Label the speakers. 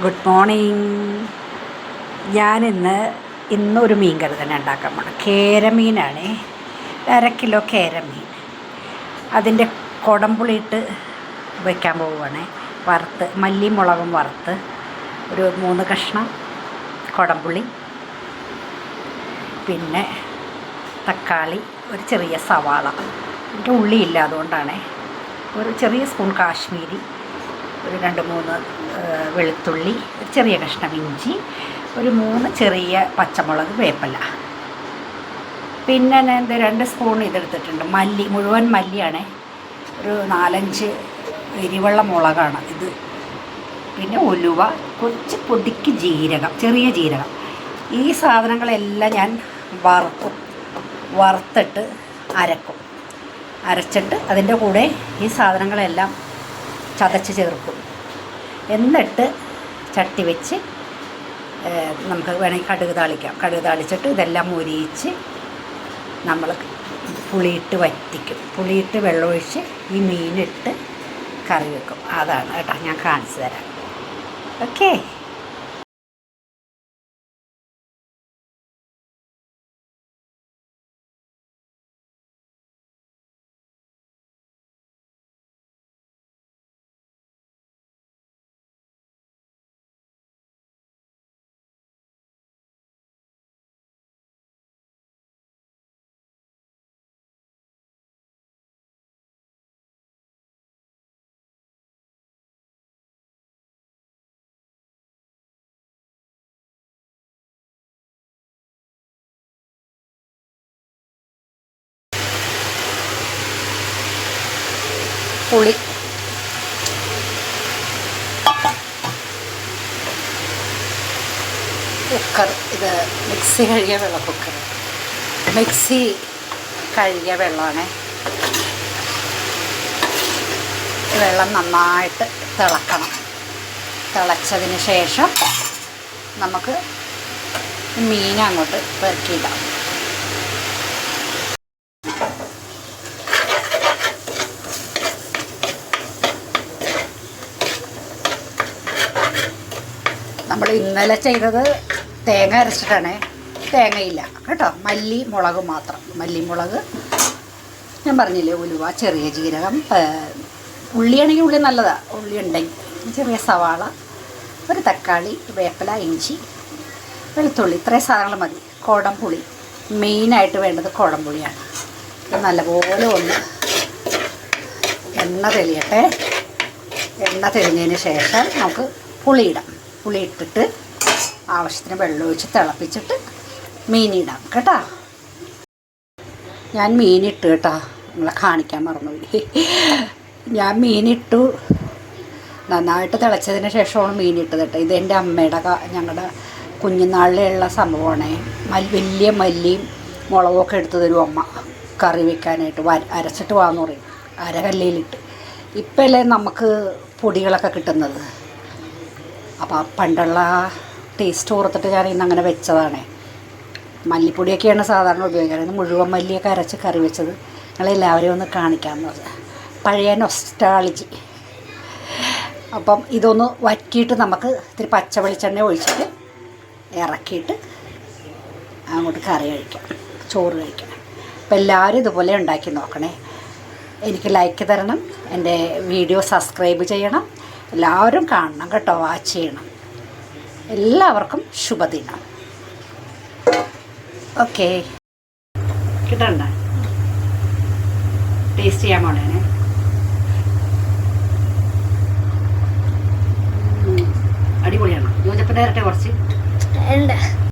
Speaker 1: Good morning. ഞാനിന്ന് ഇന്നൊരു മീൻ കറി തന്നെ ഉണ്ടാക്കാൻ പോണം. കേരമീനാണ്. അര കിലോ കേരമീൻ. അതിന്റെ കുടംപുളിയിട്ട് വയ്ക്കാൻ പോവുകയാണ്. വറുത്ത് മല്ലിയും മുളകും വറുത്ത്. ഒരു മൂന്ന് കഷ്ണം കുടംപുളി. പിന്നെ തക്കാളി ഒരു ചെറിയ സവാള. എന്റെ ഉള്ളിയില്ല അതുകൊണ്ടാണ്. ഒരു ചെറിയ സ്പൂൺ കാശ്മീരി ഒരു രണ്ട് മൂന്ന് വെളുത്തുള്ളി ചെറിയ കഷ്ണം ഇഞ്ചി ഒരു മൂന്ന് ചെറിയ പച്ചമുളക് വേപ്പല. പിന്നെ ഞാൻ രണ്ട് സ്പൂൺ ഇതെടുത്തിട്ടുണ്ട്. മല്ലി മുഴുവൻ മല്ലിയാണ്. ഒരു നാലഞ്ച് എരിവെള്ള മുളകാണ് ഇത്. പിന്നെ ഉലുവ കുറച്ച് പൊതിക്ക് ജീരകം ചെറിയ ജീരകം. ഈ സാധനങ്ങളെല്ലാം ഞാൻ വറുക്കും. വറുത്തിട്ട് അരക്കും. അരച്ചിട്ട് അതിന്റെ കൂടെ ഈ സാധനങ്ങളെല്ലാം ചതച്ച് ചേർക്കും. എന്നിട്ട് ചട്ടി വെച്ച് നമുക്ക് വേണമെങ്കിൽ കടുക് താളിക്കാം. കടുക് താളിച്ചിട്ട് ഇതെല്ലാം മുരിയിച്ച് നമ്മൾ പുളിയിട്ട് വറ്റിക്കും. പുളിയിട്ട് വെള്ളമൊഴിച്ച് ഈ മീനിട്ട് കറി വെക്കും. അതാണ് കേട്ടോ ഞാൻ കാണിച്ചു തരാം. ഓക്കേ? പുളി. കുക്കർ. ഇത് മിക്സി കഴുകിയ വെള്ള കുക്കർ. മിക്സി കഴുകിയ വെള്ളമാണ് വെള്ളം നന്നായിട്ട് തിളക്കണം. തിളച്ചതിന് ശേഷം നമുക്ക് മീൻ അങ്ങോട്ട് പെറുക്കിയിടാം. നമ്മൾ ഇന്നലെ ചെയ്തത് തേങ്ങ അരച്ചിട്ടാണ്. തേങ്ങയില്ല. കേട്ടോ? മല്ലി മുളക് മാത്രം. മല്ലി മുളക്. ഞാൻ പറഞ്ഞില്ലേ ഉലുവ ചെറിയ ജീരകം ഉള്ളിയാണെങ്കിൽ ഉള്ളി നല്ലതാണ് ഉള്ളി ഉണ്ടെങ്കിൽ ചെറിയ സവാള ഒരു തക്കാളി വേപ്പില ഇഞ്ചി വെളുത്തുള്ളി ഇത്രയും സാധനങ്ങൾ മതി. കുടംപുളി മെയിനായിട്ട് വേണ്ടത് കുടംപുളിയാണ് നല്ലപോലെ ഒന്ന് എണ്ണ തെളിയട്ടെ. എണ്ണ തെളിഞ്ഞതിന് ശേഷം നമുക്ക് പുളിയിടാം. പുളി ഇട്ടിട്ട് ആവശ്യത്തിന് വെള്ളം ഒഴിച്ച് തിളപ്പിച്ചിട്ട് മീനിടാം കേട്ടോ. ഞാൻ മീനിട്ട് കേട്ടോ. നിങ്ങളെ കാണിക്കാൻ മറന്നുപോയി. ഞാൻ മീനിട്ടു നന്നായിട്ട് തിളച്ചതിന് ശേഷമാണ് മീനിട്ടത് കേട്ടോ. ഇത് എന്റെ അമ്മയുടെ ഞങ്ങളുടെ കുഞ്ഞുനാളിലുള്ള സംഭവമാണ്. മൽ വലിയ മല്ലിയും മുളകൊക്കെ എടുത്തു തരും അമ്മ കറി വെക്കാനായിട്ട് വര അരച്ചിട്ട് വാന്ന് പറയും. അരകല്ലയിലിട്ട് ഇപ്പോഴല്ലേ നമുക്ക് പൊടികളൊക്കെ കിട്ടുന്നത്? അപ്പോൾ പണ്ടുള്ള ടേസ്റ്റ് ഓർത്തിട്ട് ഞാൻ ഇന്ന് അങ്ങനെ വെച്ചതാണ്. മല്ലിപ്പൊടിയൊക്കെയാണ് സാധാരണ ഉപയോഗിക്കുന്നത് ഇത് മുഴുവൻ മല്ലിയൊക്കെ അരച്ച് കറി വെച്ചത്. നിങ്ങളെല്ലാവരെയും ഒന്ന് കാണിക്കാമെന്ന് പറഞ്ഞു. പഴയ നൊസ്റ്റാളജി അപ്പം ഇതൊന്ന് വറ്റിയിട്ട് നമുക്ക് ഇത്തിരി പച്ച വെളിച്ചെണ്ണ ഒഴിച്ചിട്ട് ഇറക്കിയിട്ട് അങ്ങോട്ട് കറി കഴിക്കാം. ചോറ് കഴിക്കാം. അപ്പം എല്ലാവരും ഇതുപോലെ ഉണ്ടാക്കി നോക്കണേ. എനിക്ക് ലൈക്ക് തരണം. എന്റെ വീഡിയോ സബ്സ്ക്രൈബ് ചെയ്യണം. എല്ലാവരും കാണണം കേട്ടോ വാച്ച് ചെയ്യണം. എല്ലാവർക്കും ശുഭദിനം. ഓക്കെ കിട്ടണ്ട? ടേസ്റ്റ് ചെയ്യാൻ പോണേനെ